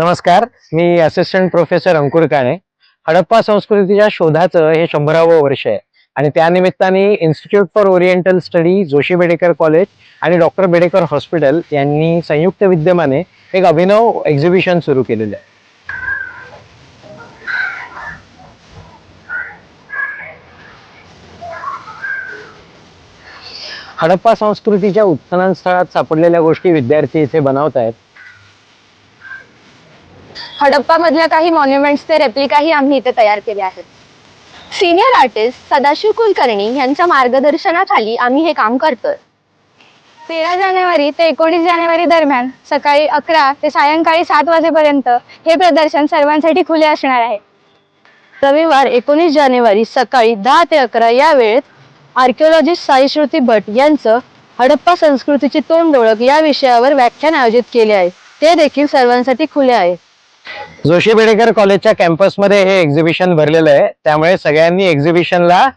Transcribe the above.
नमस्कार मी assistant professor Ankur Kane Harappa संस्कृतीच्या शोधाचं हे शंभरावं वर्ष आहे. आणि त्यानिमित्ताने institute for oriental study Joshi Bedekar college आणि डॉक्टर बेडेकर हॉस्पिटल यांनी संयुक्त विद्यमाने एक अभिनव एक्झिबिशन सुरू केलेलं आहे. हडप्पा संस्कृतीच्या उत्खनन स्थळात सापडलेल्या गोष्टी विद्यार्थी इथे बनवत आहेत हडप्पा मधल्या काही मॉन्युमेंट्सचे रेप्लिकाही आम्ही इथे तयार केले आहेत. सिनियर आर्टिस्ट सदाशिव कुलकर्णी यांच्या मार्गदर्शनाखाली आम्ही हे काम करतोय. तेरा जानेवारी ते एकोणीस जानेवारी दरम्यान सकाळी अकरा ते सायंकाळी सात वाजेपर्यंत हे प्रदर्शन सर्वांसाठी खुले असणार आहे. रविवार एकोणीस जानेवारी सकाळी दहा ते अकरा या वेळेत आर्किओलॉजिस्ट साईश्रुती भट यांचं हडप्पा संस्कृतीची तोंड ओळख या विषयावर व्याख्यान आयोजित केले आहे. ते देखील सर्वांसाठी खुले आहे. जोशी बेडेकर कॉलेजच्या कॅम्पसमध्ये हे एक्झिबिशन भरलेलं आहे. त्यामुळे सगळ्यांनी एक्झिबिशनला